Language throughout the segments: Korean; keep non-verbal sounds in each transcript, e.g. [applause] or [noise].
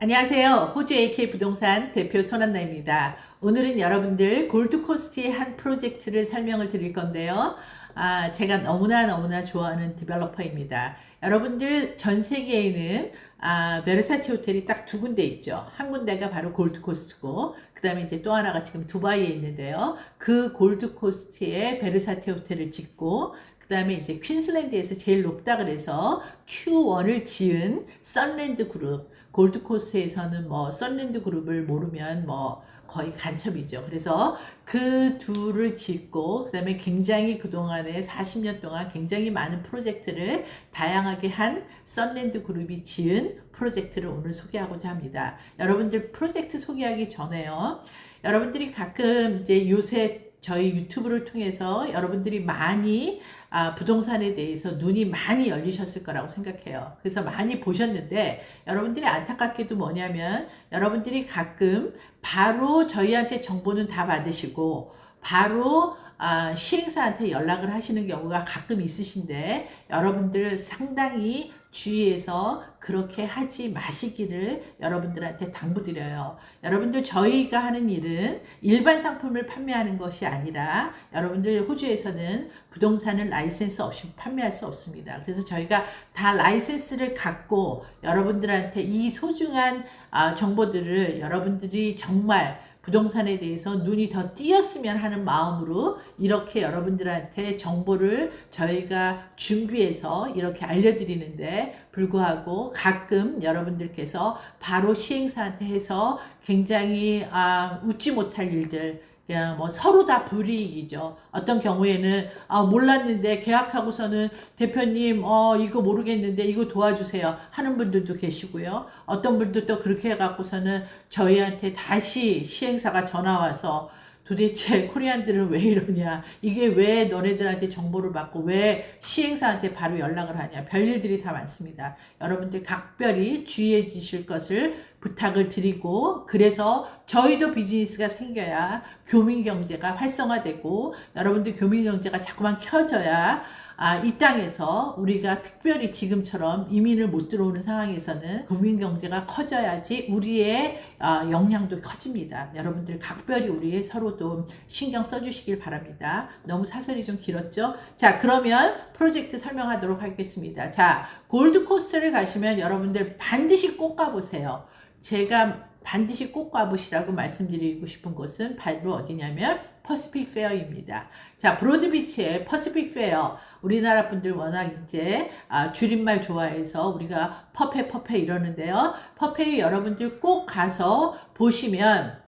안녕하세요. 호주 AK 부동산 대표 손한나입니다. 오늘은 여러분들 골드코스트의 한 프로젝트를 설명을 드릴 건데요. 아, 제가 너무나 너무나 좋아하는 디벨로퍼입니다. 여러분들 전 세계에는 아, 베르사체 호텔이 딱 두 군데 있죠. 한 군데가 바로 골드코스트고, 그 다음에 이제 또 하나가 지금 두바이에 있는데요. 그 골드코스트에 베르사체 호텔을 짓고, 그 다음에 이제 퀸슬랜드에서 제일 높다 그래서 Q1을 지은 썬랜드 그룹, 골드코스트에서는 뭐 썬랜드 그룹을 모르면 뭐 거의 간첩이죠. 그래서 그 둘을 짓고 그다음에 굉장히 그동안에 40년 동안 굉장히 많은 프로젝트를 다양하게 한 썬랜드 그룹이 지은 프로젝트를 오늘 소개하고자 합니다. 여러분들 프로젝트 소개하기 전에요. 여러분들이 가끔 이제 요새 저희 유튜브를 통해서 여러분들이 많이 아, 부동산에 대해서 눈이 많이 열리셨을 거라고 생각해요. 그래서 많이 보셨는데 여러분들이 안타깝게도 뭐냐면 여러분들이 가끔 바로 저희한테 정보는 다 받으시고 바로 아, 시행사한테 연락을 하시는 경우가 가끔 있으신데 여러분들 상당히 주의해서 그렇게 하지 마시기를 여러분들한테 당부드려요. 여러분들 저희가 하는 일은 일반 상품을 판매하는 것이 아니라 여러분들 호주에서는 부동산을 라이센스 없이 판매할 수 없습니다. 그래서 저희가 다 라이센스를 갖고 여러분들한테 이 소중한 아, 정보들을 여러분들이 정말 부동산에 대해서 눈이 더 띄었으면 하는 마음으로 이렇게 여러분들한테 정보를 저희가 준비해서 이렇게 알려드리는데 불구하고 가끔 여러분들께서 바로 시행사한테 해서 굉장히 아, 웃지 못할 일들 그냥 뭐 서로 다 불이익이죠. 어떤 경우에는 아 몰랐는데 계약하고서는 대표님 어 이거 모르겠는데 이거 도와주세요 하는 분들도 계시고요. 어떤 분들 또 그렇게 해갖고서는 저희한테 다시 시행사가 전화 와서 도대체 [laughs] 코리안들은 왜 이러냐? 이게 왜 너네들한테 정보를 받고 왜 시행사한테 바로 연락을 하냐? 별일들이 다 많습니다. 여러분들 각별히 주의해 주실 것을 부탁을 드리고 그래서 저희도 비즈니스가 생겨야 교민 경제가 활성화되고 여러분들 교민 경제가 자꾸만 켜져야 아, 이 땅에서 우리가 특별히 지금처럼 이민을 못 들어오는 상황에서는 국민 경제가 커져야지 우리의 아, 역량도 커집니다. 여러분들 각별히 우리 서로도 신경 써주시길 바랍니다. 너무 사설이 좀 길었죠? 자, 그러면 프로젝트 설명하도록 하겠습니다. 자, 골드코스트를 가시면 여러분들 반드시 꼭 가보세요. 제가 반드시 꼭 가보시라고 말씀드리고 싶은 곳은 바로 어디냐면 퍼시픽 페어입니다. 자, 브로드비치의 퍼시픽 페어. 우리나라 분들 워낙 이제 아, 줄임말 좋아해서 우리가 퍼페 퍼페 이러는데요. 퍼페 여러분들 꼭 가서 보시면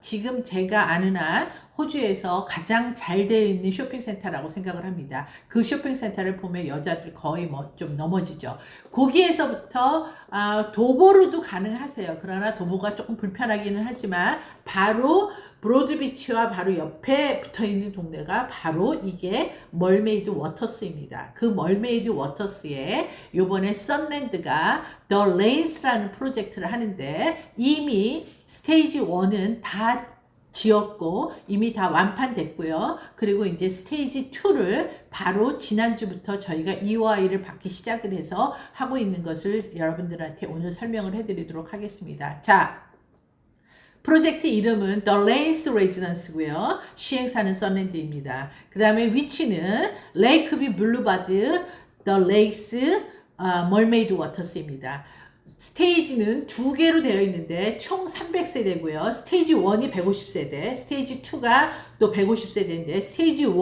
지금 제가 아는 한 호주에서 가장 잘 되어 있는 쇼핑센터라고 생각을 합니다. 그 쇼핑센터를 보면 여자들 거의 뭐 좀 넘어지죠. 거기에서부터 아, 도보로도 가능하세요. 그러나 도보가 조금 불편하기는 하지만 바로 브로드비치와 바로 옆에 붙어 있는 동네가 바로 이게 멀메이드 워터스입니다. 그 멀메이드 워터스에 요번에 썬랜드가 더 레인스라는 프로젝트를 하는데 이미 스테이지 1은 다 지었고 이미 다 완판됐고요. 그리고 이제 스테이지 2를 바로 지난주부터 저희가 EOI를 받기 시작을 해서 하고 있는 것을 여러분들한테 오늘 설명을 해드리도록 하겠습니다. 자, 프로젝트 이름은 The Lanes Residence고요. 시행사는 썬랜드입니다. 그 다음에 위치는 레이크뷰 블루바드 The Lakes 어, 멀메이드 워터스입니다. 스테이지는 두 개로 되어 있는데 총 300세대고요. 스테이지 1이 150세대, 스테이지 2가 또 150세대인데 스테이지 1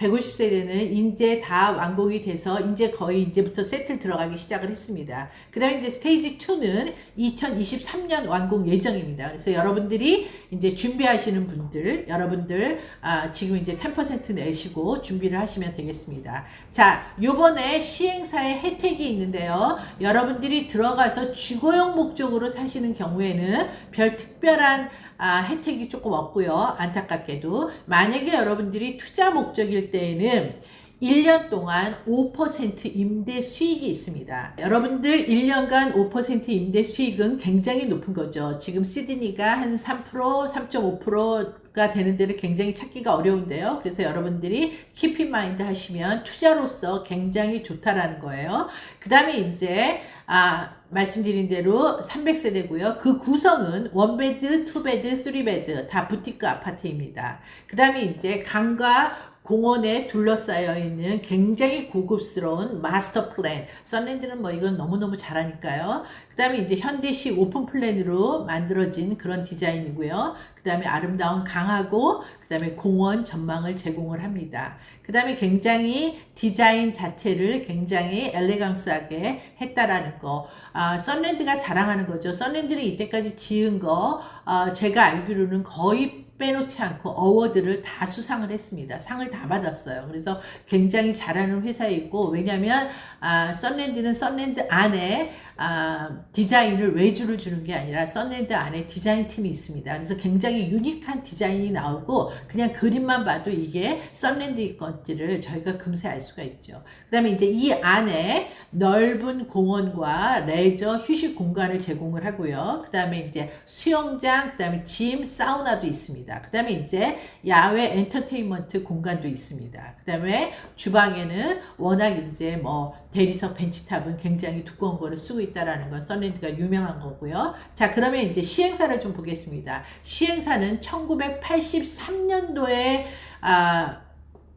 150세대는 이제 다 완공이 돼서 이제 거의 이제부터 세틀 들어가기 시작을 했습니다. 그 다음에 이제 스테이지 2는 2023년 완공 예정입니다. 그래서 여러분들이 이제 준비하시는 분들, 여러분들, 아, 지금 이제 10% 내시고 준비를 하시면 되겠습니다. 자, 요번에 시행사의 혜택이 있는데요. 여러분들이 들어가서 주거용 목적으로 사시는 경우에는 별 특별한 아, 혜택이 조금 없고요. 안타깝게도. 만약에 여러분들이 투자 목적일 때에는 1년 동안 5% 임대 수익이 있습니다. 여러분들 1년간 5% 임대 수익은 굉장히 높은 거죠. 지금 시드니가 한 3%, 3.5%가 되는 데를 굉장히 찾기가 어려운데요. 그래서 여러분들이 키피 마인드 하시면 투자로서 굉장히 좋다라는 거예요. 그 다음에 이제 아, 말씀드린 대로 300세대고요. 그 구성은 원베드, 투베드, 쓰리베드 다 부티크 아파트입니다. 그 다음에 이제 강과 공원에 둘러싸여 있는 굉장히 고급스러운 마스터 플랜. 썬랜드는 뭐 이건 너무너무 잘하니까요. 그 다음에 이제 현대식 오픈 플랜으로 만들어진 그런 디자인이고요. 그 다음에 아름다운 강하고 그 다음에 공원 전망을 제공을 합니다. 그 다음에 굉장히 디자인 자체를 굉장히 엘레강스하게 했다라는 거. 아, 썬랜드가 자랑하는 거죠. 썬랜드는 이때까지 지은 거, 아, 제가 알기로는 거의 빼놓지 않고 어워드를 다 수상을 했습니다. 상을 다 받았어요. 그래서 굉장히 잘하는 회사이고 왜냐하면 아, 썬랜드는 썬랜드 안에 아, 디자인을 외주를 주는 게 아니라 썬랜드 안에 디자인 팀이 있습니다. 그래서 굉장히 유니크한 디자인이 나오고 그냥 그림만 봐도 이게 썬랜드일 건지를 저희가 금세 알 수가 있죠. 그 다음에 이제 이 안에 넓은 공원과 레저 휴식 공간을 제공을 하고요. 그 다음에 이제 수영장, 그 다음에 짐, 사우나도 있습니다. 그 다음에 이제 야외 엔터테인먼트 공간도 있습니다. 그 다음에 주방에는 워낙 이제 뭐 대리석 벤치탑은 굉장히 두꺼운 거를 쓰고 있 다라는 건 썬랜드가 유명한 거고요. 자, 그러면 이제 시행사를 좀 보겠습니다. 시행사는 1983년도에 아,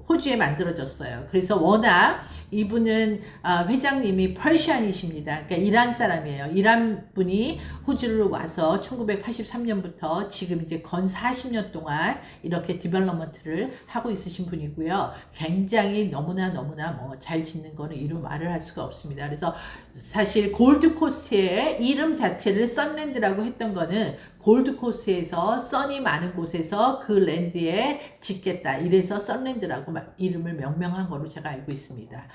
호주에 만들어졌어요. 그래서 워낙 이분은 아, 회장님이 펄시안이십니다. 그러니까 이란 사람이에요. 이란 분이 호주로 와서 1983년부터 지금 이제 건 40년 동안 이렇게 디벨롭먼트를 하고 있으신 분이고요. 굉장히 너무나 너무나 뭐 잘 짓는 거는 이루 말을 할 수가 없습니다. 그래서 사실 골드코스트의 이름 자체를 썬랜드라고 했던 거는 골드코스트에서 썬이 많은 곳에서 그 랜드에 짓겠다. 이래서 썬랜드라고 이름을 명명한 거로 제가 알고 있습니다.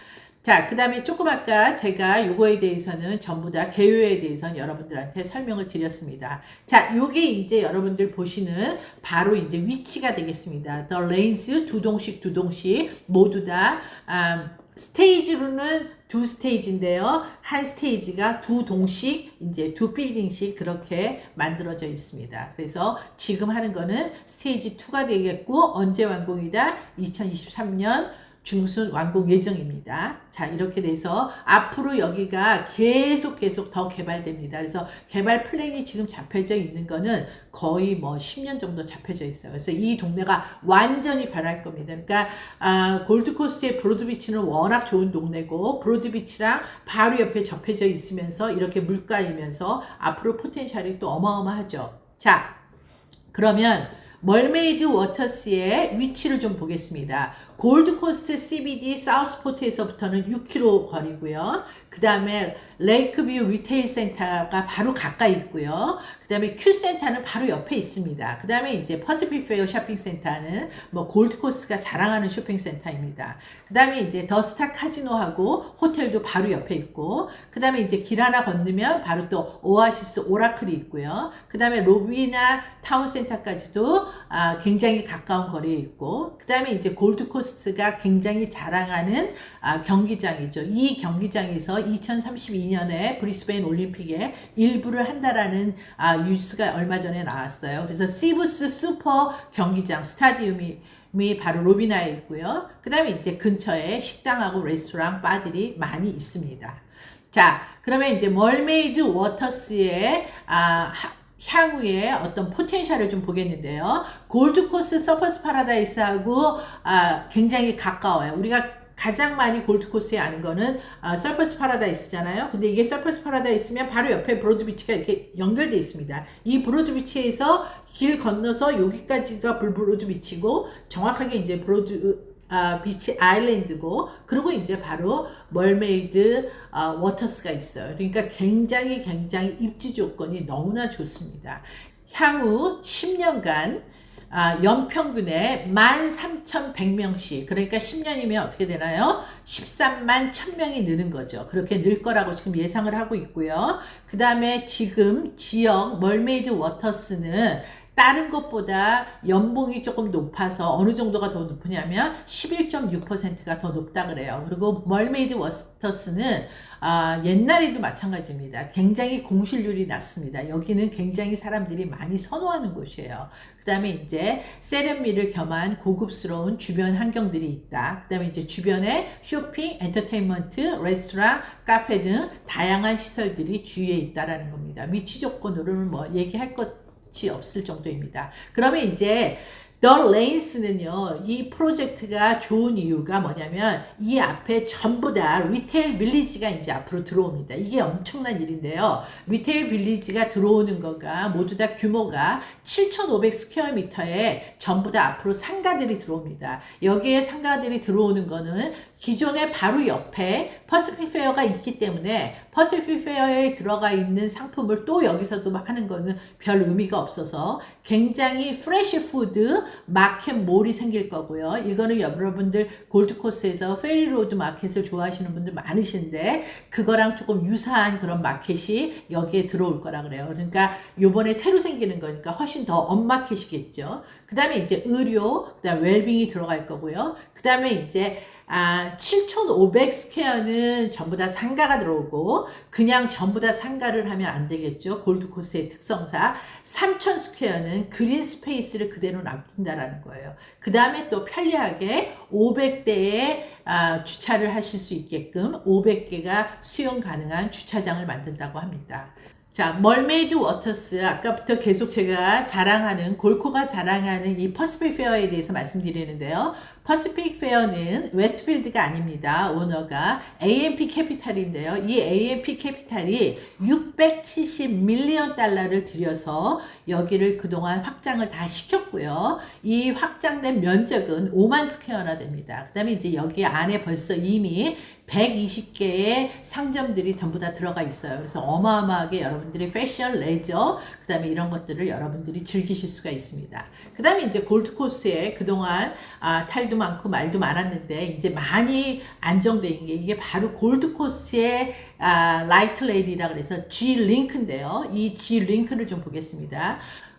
자, 그 다음에 조금 아까 제가 요거에 대해서는 전부 다 개요에 대해서는 여러분들한테 설명을 드렸습니다. 자, 요게 이제 여러분들 보시는 바로 이제 위치가 되겠습니다. The lanes 두 동씩 두 동씩 모두 다 음, 스테이지로는 두 스테이지인데요. 한 스테이지가 두 동씩 이제 두 빌딩씩 그렇게 만들어져 있습니다. 그래서 지금 하는 거는 스테이지 2가 되겠고 언제 완공이다? 2023년 중순 완공 예정입니다. 자, 이렇게 돼서 앞으로 여기가 계속 계속 더 개발됩니다. 그래서 개발 플랜이 지금 잡혀져 있는 거는 거의 뭐 10년 정도 잡혀져 있어요. 그래서 이 동네가 완전히 변할 겁니다. 그러니까 아, 골드코스트의 브로드비치는 워낙 좋은 동네고 브로드비치랑 바로 옆에 접해져 있으면서 이렇게 물가이면서 앞으로 포텐셜이 또 어마어마하죠. 자, 그러면 멀메이드 워터스의 위치를 좀 보겠습니다. 골드코스트 CBD 사우스포트에서부터는 6km 거리고요. 그 다음에 레이크뷰 리테일 센터가 바로 가까이 있고요. 그 다음에 큐 센터는 바로 옆에 있습니다. 그 다음에 이제 퍼시픽 페어 쇼핑 센터는 뭐 골드코스트가 자랑하는 쇼핑 센터입니다. 그 다음에 이제 더스타 카지노하고 호텔도 바로 옆에 있고, 그 다음에 이제 길 하나 건너면 바로 또 오아시스 오라클이 있고요. 그 다음에 로비나 타운 센터까지도 아, 굉장히 가까운 거리에 있고, 그 다음에 이제 골드코스트 가 굉장히 자랑하는 아, 경기장이죠. 이 경기장에서 2032년에 브리스베인 올림픽에 일부를 한다라는 아, 뉴스가 얼마 전에 나왔어요. 그래서 시브스 슈퍼 경기장 스타디움이 미 바로 로비나에 있고요. 그 다음에 이제 근처에 식당하고 레스토랑, 바들이 많이 있습니다. 자, 그러면 이제 멀메이드 워터스의 아, 향후에 어떤 포텐셜을 좀 보겠는데요. 골드코스 서퍼스 파라다이스하고 아, 굉장히 가까워요. 우리가 가장 많이 골드코스에 아는 거는 아, 서퍼스 파라다이스잖아요. 근데 이게 서퍼스 파라다이스면 바로 옆에 브로드비치가 이렇게 연결돼 있습니다. 이 브로드비치에서 길 건너서 여기까지가 브로드비치고 정확하게 이제 브로드 아, 비치 아일랜드고 그리고 이제 바로 멀메이드 아, 워터스가 있어요. 그러니까 굉장히 굉장히 입지 조건이 너무나 좋습니다. 향후 10년간 아, 연평균에 13,100명씩 그러니까 10년이면 어떻게 되나요? 13만 1000명이 느는 거죠. 그렇게 늘 거라고 지금 예상을 하고 있고요. 그 다음에 지금 지역 멀메이드 워터스는 다른 것보다 연봉이 조금 높아서 어느 정도가 더 높으냐면 11.6%가 더 높다 그래요. 그리고 멀메이드 워스터스는 아, 옛날에도 마찬가지입니다. 굉장히 공실률이 낮습니다. 여기는 굉장히 사람들이 많이 선호하는 곳이에요. 그 다음에 이제 세련미를 겸한 고급스러운 주변 환경들이 있다. 그 다음에 이제 주변에 쇼핑, 엔터테인먼트, 레스토랑, 카페 등 다양한 시설들이 주위에 있다라는 겁니다. 위치 조건으로는 뭐 얘기할 것 이 없을 정도입니다. 그러면 이제 The Lanes는요, 이 프로젝트가 좋은 이유가 뭐냐면, 이 앞에 전부 다 리테일 빌리지가 이제 앞으로 들어옵니다. 이게 엄청난 일인데요. 리테일 빌리지가 들어오는 거가 모두 다 규모가 7,500 스퀘어 미터에 전부 다 앞으로 상가들이 들어옵니다. 여기에 상가들이 들어오는 거는 기존에 바로 옆에 퍼시픽 페어가 있기 때문에 퍼시픽 페어에 들어가 있는 상품을 또 여기서도 하는 거는 별 의미가 없어서 굉장히 프레시 푸드 마켓몰이 생길 거고요. 이거는 여러분들 골드코스에서 페리로드 마켓을 좋아하시는 분들 많으신데 그거랑 조금 유사한 그런 마켓이 여기에 들어올 거라 그래요. 그러니까 요번에 새로 생기는 거니까 훨씬 더 업마켓이겠죠. 그 다음에 이제 의료, 그 다음에 웰빙이 들어갈 거고요. 그 다음에 이제 아, 7,500 스퀘어는 전부 다 상가가 들어오고 그냥 전부 다 상가를 하면 안 되겠죠. 골드코스의 특성사. 3,000 스퀘어는 그린 스페이스를 그대로 남긴다라는 거예요. 그 다음에 또 편리하게 500대의 아, 주차를 하실 수 있게끔 500개가 수용 가능한 주차장을 만든다고 합니다. 자, 멀메이드 워터스 아까부터 계속 제가 자랑하는 골코가 자랑하는 이 퍼시픽 페어에 대해서 말씀드리는데요. 퍼시픽 페어는 웨스트필드가 아닙니다. 오너가 AMP 캐피탈인데요. 이 AMP 캐피탈이 670 밀리언 달러를 들여서 여기를 그동안 확장을 다 시켰고요. 이 확장된 면적은 5만 스퀘어나 됩니다. 그 다음에 이제 여기 안에 벌써 이미 120개의 상점들이 전부 다 들어가 있어요. 그래서 어마어마하게 여러분들이 패션, 레저, 그 다음에 이런 것들을 여러분들이 즐기실 수가 있습니다. 그 다음에 이제 골드코스에 그동안 아, 탈도 많고 말도 많았는데 이제 많이 안정된 게 이게 바로 골드코스의 아, 라이트 레일이라 그래서 G 링크인데요. 이 G 링크를 좀 보겠습니다.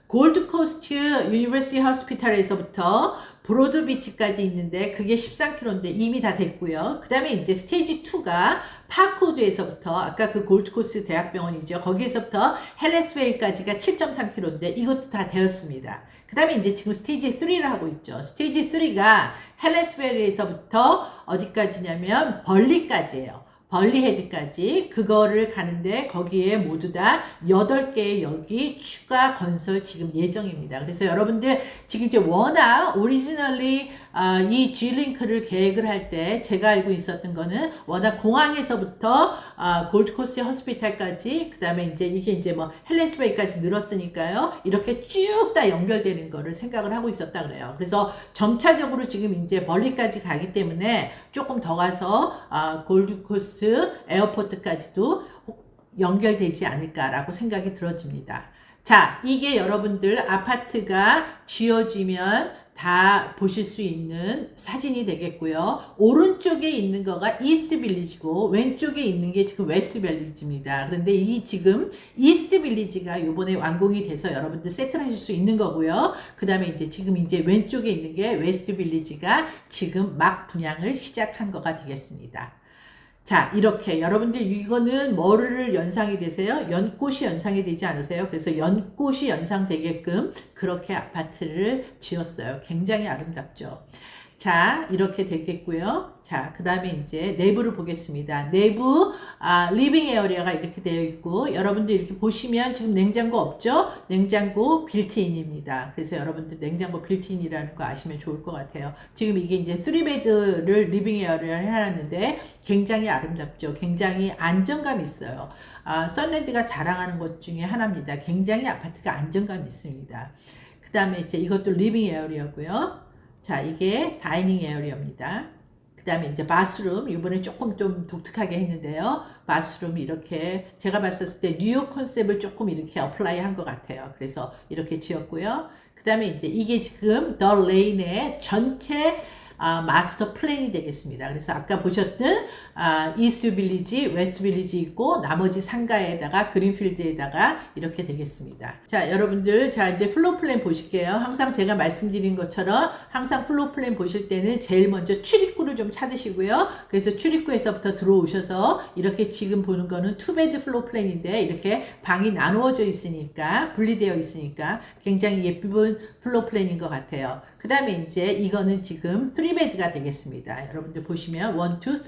골드코스트 유니버시티 호스피탈에서부터 브로드비치까지 있는데 그게 13km인데 이미 다 됐고요. 그 다음에 이제 스테이지 2가 파크우드에서부터 아까 그 골드코스 대학병원이죠. 거기에서부터 헬레스웨이까지가 7.3km인데 이것도 다 되었습니다. 그 다음에 이제 지금 스테이지 3를 하고 있죠. 스테이지 3가 헬레스웨이에서부터 어디까지냐면 벌리까지예요. 벌리헤드까지 그거를 가는데 거기에 모두 다 8개의 역이 추가 건설 지금 예정입니다. 그래서 여러분들 지금 이제 워낙 오리지널리 아, 이 G링크를 계획을 할 때 제가 알고 있었던 거는 워낙 공항에서부터 아, 골드코스 호스피탈까지 그 다음에 이제 이게 이제 뭐 헬렌스베이까지 늘었으니까요. 이렇게 쭉 다 연결되는 거를 생각을 하고 있었다 그래요. 그래서 점차적으로 지금 이제 멀리까지 가기 때문에 조금 더 가서 아, 골드코스 에어포트까지도 연결되지 않을까라고 생각이 들어집니다. 자, 이게 여러분들 아파트가 지어지면 다 보실 수 있는 사진이 되겠고요. 오른쪽에 있는 거가 이스트 빌리지고 왼쪽에 있는 게 지금 웨스트 빌리지입니다. 그런데 이 지금 이스트 빌리지가 이번에 완공이 돼서 여러분들 세트를 하실 수 있는 거고요. 그 다음에 이제 지금 이제 왼쪽에 있는 게 웨스트 빌리지가 지금 막 분양을 시작한 거가 되겠습니다. 자, 이렇게 여러분들 이거는 뭐를 연상이 되세요? 연꽃이 연상이 되지 않으세요? 그래서 연꽃이 연상되게끔 그렇게 아파트를 지었어요. 굉장히 아름답죠. 자, 이렇게 되겠고요. 자, 그 다음에 이제 내부를 보겠습니다. 내부, 아, 리빙 에어리아가 이렇게 되어 있고, 여러분들 이렇게 보시면 지금 냉장고 없죠? 냉장고 빌트인입니다. 그래서 여러분들 냉장고 빌트인이라는 거 아시면 좋을 것 같아요. 지금 이게 이제 3베드를 리빙 에어리아를 해놨는데 굉장히 아름답죠? 굉장히 안정감 있어요. 아, 썬랜드가 자랑하는 것 중에 하나입니다. 굉장히 아파트가 안정감 있습니다. 그 다음에 이제 이것도 리빙 에어리아고요. 자, 이게 다이닝 에어리어입니다. 그 다음에 이제 바스룸, 이번에 조금 좀 독특하게 했는데요. 바스룸이 이렇게 제가 봤었을 때 뉴욕 컨셉을 조금 이렇게 어플라이 한 것 같아요. 그래서 이렇게 지었고요. 그 다음에 이제 이게 지금 더 레인의 전체 아, 마스터 플랜이 되겠습니다. 그래서 아까 보셨던 아, 이스트 빌리지, 웨스트 빌리지 있고 나머지 상가에다가 그린필드에다가 이렇게 되겠습니다. 자, 여러분들 자 이제 플로우 플랜 보실게요. 항상 제가 말씀드린 것처럼 항상 플로우 플랜 보실 때는 제일 먼저 출입구를 좀 찾으시고요. 그래서 출입구에서부터 들어오셔서 이렇게 지금 보는 거는 투베드 플로우 플랜인데 이렇게 방이 나누어져 있으니까 분리되어 있으니까 굉장히 예쁜 플로우 플랜인 것 같아요. 그 다음에 이제 이거는 지금 3베드가 되겠습니다. 여러분들 보시면 1,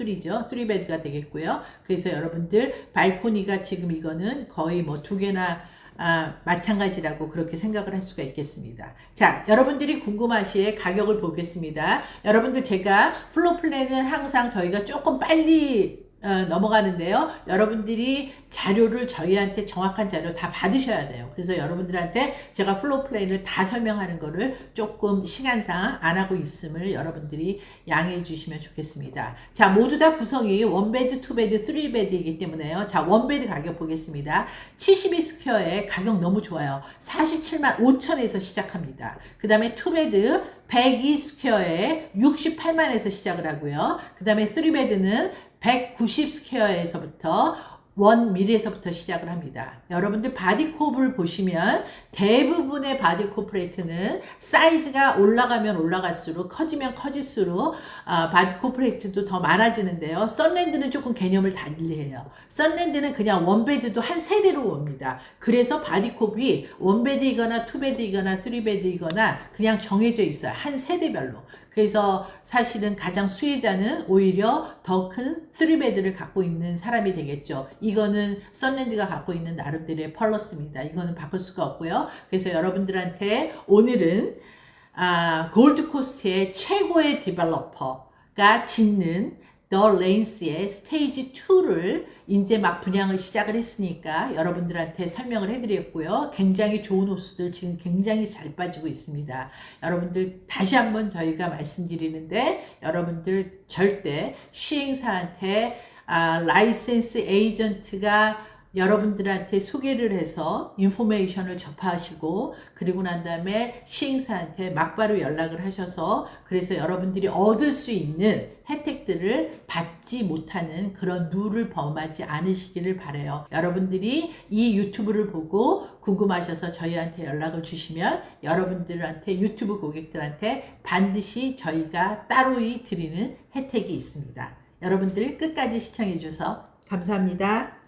2, 3죠. 3베드가 되겠고요. 그래서 여러분들 발코니가 지금 이거는 거의 뭐 두 개나 아, 마찬가지라고 그렇게 생각을 할 수가 있겠습니다. 자, 여러분들이 궁금하시에 가격을 보겠습니다. 여러분들 제가 플로 플랜은 항상 저희가 조금 빨리 어, 넘어가는데요. 여러분들이 자료를 저희한테 정확한 자료 다 받으셔야 돼요. 그래서 여러분들한테 제가 플로우 플랜을 다 설명하는 거를 조금 시간상 안 하고 있음을 여러분들이 양해해 주시면 좋겠습니다. 자, 모두 다 구성이 원베드, 투베드, 쓰리베드이기 때문에요. 자, 원베드 가격 보겠습니다. 72 스퀘어에 가격 너무 좋아요. 47만 5천에서 시작합니다. 그 다음에 투베드 102 스퀘어에 68만에서 시작을 하고요. 그 다음에 쓰리베드는 190 스퀘어에서부터 원 미리에서부터 시작을 합니다. 여러분들 바디코브를 보시면 대부분의 바디 코프레이트는 사이즈가 올라가면 올라갈수록 커지면 커질수록 아, 바디 코프레이트도 더 많아지는데요. 썬랜드는 조금 개념을 달리해요. 썬랜드는 그냥 원베드도 한 세대로 옵니다. 그래서 바디콥이 원베드이거나 투베드이거나 쓰리베드이거나 그냥 정해져 있어요. 한 세대별로. 그래서 사실은 가장 수혜자는 오히려 더 큰 3베드를 갖고 있는 사람이 되겠죠. 이거는 썬랜드가 갖고 있는 나름대로의 펄러스입니다. 이거는 바꿀 수가 없고요. 그래서 여러분들한테 오늘은 아, 골드코스트의 최고의 디벨로퍼가 짓는 더 레인스의 스테이지 2를 이제 막 분양을 시작을 했으니까 여러분들한테 설명을 해드렸고요. 굉장히 좋은 호수들 지금 굉장히 잘 빠지고 있습니다. 여러분들 다시 한번 저희가 말씀드리는데 여러분들 절대 시행사한테 아, 라이센스 에이전트가 여러분들한테 소개를 해서 인포메이션을 접하시고 그리고 난 다음에 시행사한테 막바로 연락을 하셔서 그래서 여러분들이 얻을 수 있는 혜택들을 받지 못하는 그런 룰을 범하지 않으시기를 바래요. 여러분들이 이 유튜브를 보고 궁금하셔서 저희한테 연락을 주시면 여러분들한테 유튜브 고객들한테 반드시 저희가 따로이 드리는 혜택이 있습니다. 여러분들 끝까지 시청해 주셔서 감사합니다.